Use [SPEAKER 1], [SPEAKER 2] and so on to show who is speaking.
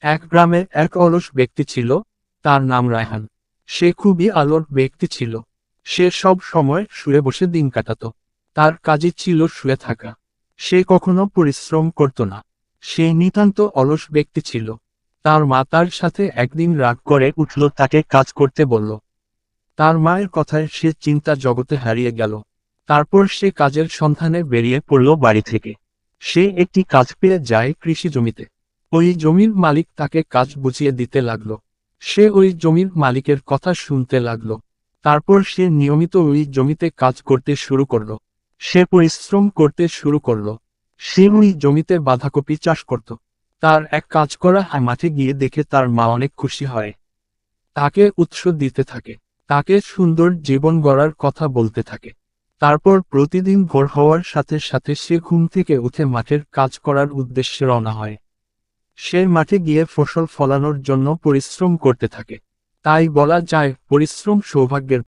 [SPEAKER 1] এক গ্রামে এক অলস ব্যক্তি ছিল, তার নাম রায়হান। সে খুবই আলোর ব্যক্তি ছিল। সে সব সময় শুয়ে বসে দিন কাটাত। তার কাজে ছিল শুয়ে থাকা। সে কখনো পরিশ্রম করত না। সে নিতান্ত অলস ব্যক্তি ছিল। তার মা তার সাথে একদিন রাগ করে উঠল, তাকে কাজ করতে বলল। তার মায়ের কথায় সে চিন্তা জগতে হারিয়ে গেল। তারপর সে কাজের সন্ধানে বেরিয়ে পড়ল বাড়ি থেকে। সে একটি কাজ পেয়ে যায় কৃষি জমিতে। ওই জমির মালিক তাকে কাজ বুঝিয়ে দিতে লাগল। সে ওই জমির মালিকের কথা শুনতে লাগল। তারপর সে নিয়মিত ওই জমিতে কাজ করতে শুরু করল। সে পরিশ্রম করতে শুরু করল। সে ওই জমিতে বাঁধাকপি চাষ করত। তার এক কাজ করা মাঠে গিয়ে দেখে তার মা অনেক খুশি হয়। তাকে উৎস দিতে থাকে। তাকে সুন্দর জীবন গড়ার কথা বলতে থাকে। তারপর প্রতিদিন ভোর হওয়ার সাথে সাথে সে ঘুম থেকে উঠে মাঠের কাজ করার উদ্দেশ্যে রওনা হয়। সে মাঠে গিয়ে ফসল ফলানোর জন্য পরিশ্রম করতে থাকে। তাই বলা যায় পরিশ্রম সৌভাগ্যের